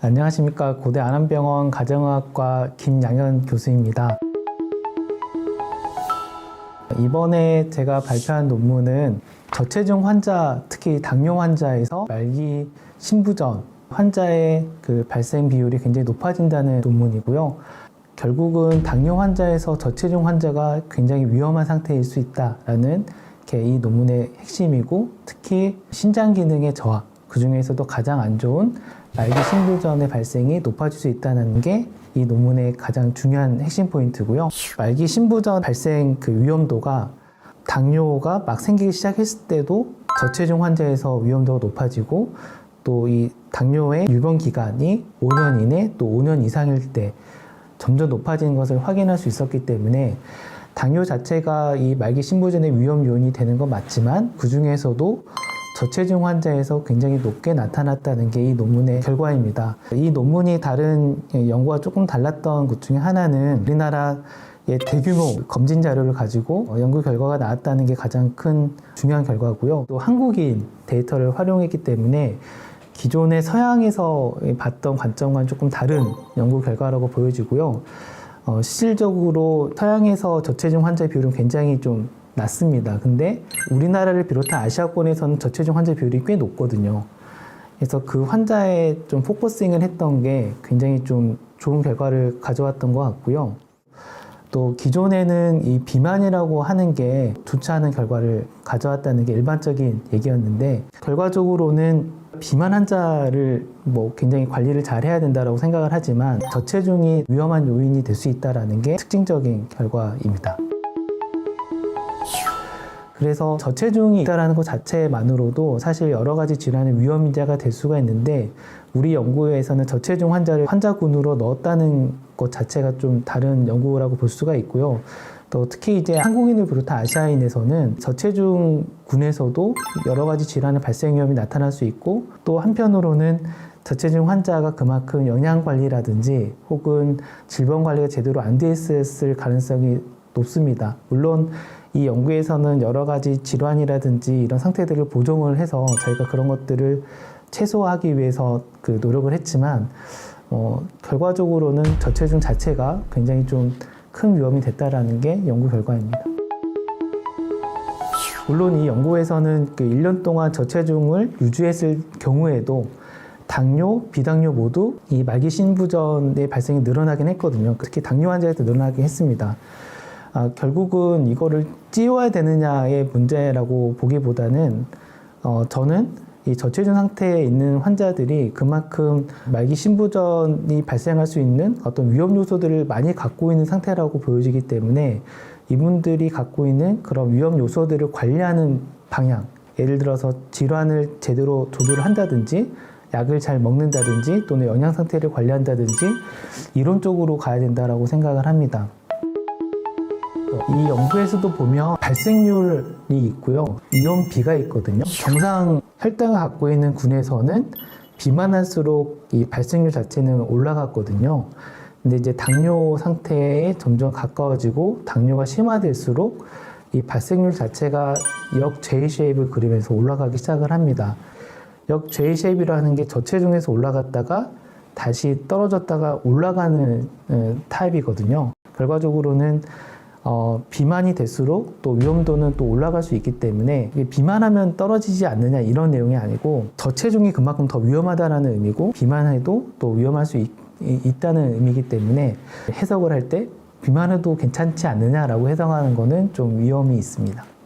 안녕하십니까 고대 안암병원 가정의학과 김양현 교수입니다. 이번에 제가 발표한 논문은 저체중 환자, 특히 당뇨 환자에서 말기 신부전 환자의 그 발생 비율이 굉장히 높아진다는 논문이고요. 결국은 당뇨 환자에서 저체중 환자가 굉장히 위험한 상태일 수 있다라는 게 이 논문의 핵심이고 특히 신장 기능의 저하 그 중에서도 가장 안 좋은 말기 신부전의 발생이 높아질 수 있다는 게 이 논문의 가장 중요한 핵심 포인트고요. 말기 신부전 발생 그 위험도가 당뇨가 막 생기기 시작했을 때도 저체중 환자에서 위험도가 높아지고 또 이 당뇨의 유병 기간이 5년 이내 또 5년 이상일 때 점점 높아지는 것을 확인할 수 있었기 때문에 당뇨 자체가 이 말기 신부전의 위험 요인이 되는 건 맞지만 그 중에서도 저체중 환자에서 굉장히 높게 나타났다는 게 이 논문의 결과입니다. 이 논문이 다른 연구와 조금 달랐던 것 중에 하나는 우리나라 의 대규모 검진 자료를 가지고 연구 결과가 나왔다는 게 가장 큰 중요한 결과고요. 또 한국인 데이터를 활용했기 때문에 기존의 서양에서 봤던 관점과는 조금 다른 연구 결과라고 보여지고요. 어, 실질적으로 서양에서 저체중 환자 비율은 굉장히 좀 낮습니다. 근데 우리나라를 비롯한 아시아권에서는 저체중 환자 비율이 꽤 높거든요. 그래서 그 환자에 좀 포커싱을 했던 게 굉장히 좀 좋은 결과를 가져왔던 것 같고요. 또 기존에는 이 비만이라고 하는 게 좋지 않은 결과를 가져왔다는 게 일반적인 얘기였는데 결과적으로는 비만 환자를 뭐 굉장히 관리를 잘 해야 된다라고 생각을 하지만 저체중이 위험한 요인이 될 수 있다라는 게 특징적인 결과입니다. 그래서 저체중이 있다라는 것 자체만으로도 사실 여러 가지 질환의 위험 인자가 될 수가 있는데 우리 연구에서는 저체중 환자를 환자군으로 넣었다는 것 자체가 좀 다른 연구라고 볼 수가 있고요. 또 특히 이제 한국인을 비롯한 아시아인에서는 저체중 군에서도 여러 가지 질환의 발생 위험이 나타날 수 있고 또 한편으로는 저체중 환자가 그만큼 영양 관리라든지 혹은 질병 관리가 제대로 안 돼 있었을 가능성이 높습니다. 물론 이 연구에서는 여러 가지 질환이라든지 이런 상태들을 보정을 해서 저희가 그런 것들을 최소화하기 위해서 그 노력을 했지만 어, 결과적으로는 저체중 자체가 굉장히 좀 큰 위험이 됐다라는 게 연구 결과입니다. 물론 이 연구에서는 그 1년 동안 저체중을 유지했을 경우에도 당뇨, 비당뇨 모두 이 말기 신부전의 발생이 늘어나긴 했거든요. 특히 당뇨 환자에서 늘어나긴 했습니다. 아, 결국은 이거를 찌워야 되느냐의 문제라고 보기보다는 어, 저는 이 저체중 상태에 있는 환자들이 그만큼 말기 신부전이 발생할 수 있는 어떤 위험 요소들을 많이 갖고 있는 상태라고 보여지기 때문에 이분들이 갖고 있는 그런 위험 요소들을 관리하는 방향, 예를 들어서 질환을 제대로 조절을 한다든지 약을 잘 먹는다든지 또는 영양 상태를 관리한다든지 이런 쪽으로 가야 된다라고 생각을 합니다. 이 연구에서도 보면 발생률이 있고요. 위험비가 있거든요. 정상 혈당을 갖고 있는 군에서는 비만 할수록 이 발생률 자체는 올라갔거든요. 근데 이제 당뇨 상태에 점점 가까워지고 당뇨가 심화될수록 이 발생률 자체가 역 J 쉐입을 그리면서 올라가기 시작을 합니다. 역 J 쉐입이라는 게 저체중에서 올라갔다가 다시 떨어졌다가 올라가는 어, 타입이거든요. 결과적으로는 어, 비만이 될수록 또 위험도는 또 올라갈 수 있기 때문에 비만하면 떨어지지 않느냐 이런 내용이 아니고 저체중이 그만큼 더 위험하다라는 의미고 비만해도 또 위험할 수 있, 있다는 의미이기 때문에 해석을 할 때 비만해도 괜찮지 않느냐라고 해석하는 거는 좀 위험이 있습니다.